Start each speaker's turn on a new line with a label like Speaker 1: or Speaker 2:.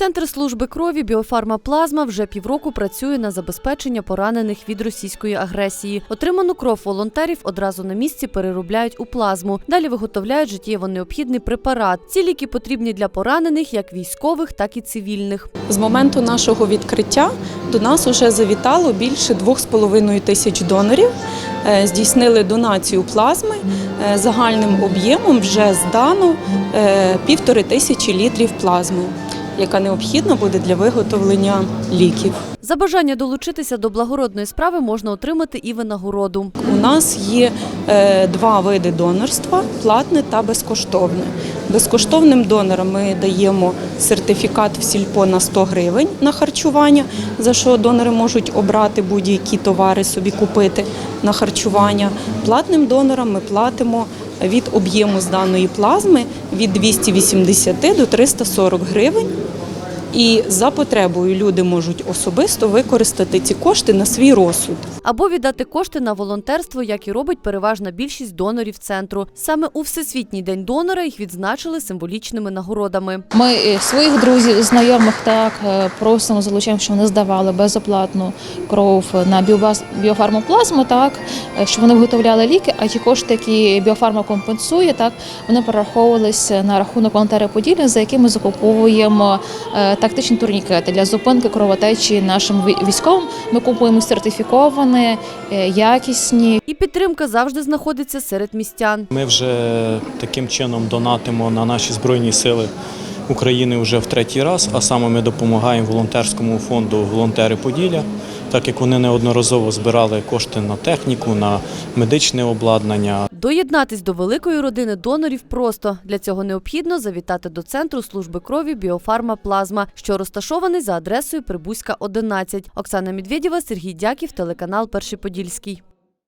Speaker 1: Центр служби крові Біофармаплазма вже півроку працює на забезпечення поранених від російської агресії. Отриману кров волонтерів одразу на місці переробляють у плазму. Далі виготовляють життєво необхідний препарат. Ці ліки потрібні для поранених як військових, так і цивільних.
Speaker 2: З моменту нашого відкриття до нас вже завітало більше 2,5 тисяч донорів. Е, Здійснили донацію плазми. Е, Загальним об'ємом вже здано е, півтори тисячі літрів плазми, яка необхідна буде для виготовлення ліків.
Speaker 1: За бажання долучитися до благородної справи можна отримати і винагороду.
Speaker 2: У нас є е, два види донорства платне та безкоштовне. Безкоштовним донорам ми даємо сертифікат в сільпо на 100 гривень на харчування, за що донори можуть обрати будь-які товари собі купити на харчування. Платним донорам ми платимо від об'єму з даної плазми від 280 до 340 гривень. І за потребою люди можуть особисто використати ці кошти на свій розсуд.
Speaker 1: Або віддати кошти на волонтерство, як і робить переважна більшість донорів центру. Саме у Всесвітній день донора їх відзначили символічними нагородами.
Speaker 3: Ми своїх друзів, знайомих так е, просимо залучаємо, щоб вони здавали безоплатну кров на біофармоплазму, так е, щоб вони виготовляли ліки. А ті кошти, які біофарма компенсує, так вони перераховувалися на рахунок волонтери Поділля, за якими закуповуємо е, тактичні турнікети для зупинки кровотечі нашим військовим. Ми купуємо сертифіковані, е, якісні,
Speaker 1: І підтримка завжди знаходиться серед містян.
Speaker 4: Ми вже таким чином донатимо на наші збройні сили України вже в третій раз, а саме ми допомагаємо волонтерському фонду Волонтери Поділля, так як вони неодноразово збирали кошти на техніку, на медичне обладнання,
Speaker 1: Доєднатись до великої родини донорів просто для цього необхідно завітати до центру служби крові Біофарма Плазма, що розташований за адресою Прибузька 11. Оксана Медведєва, Сергій Дяків, телеканал Перший Подільський.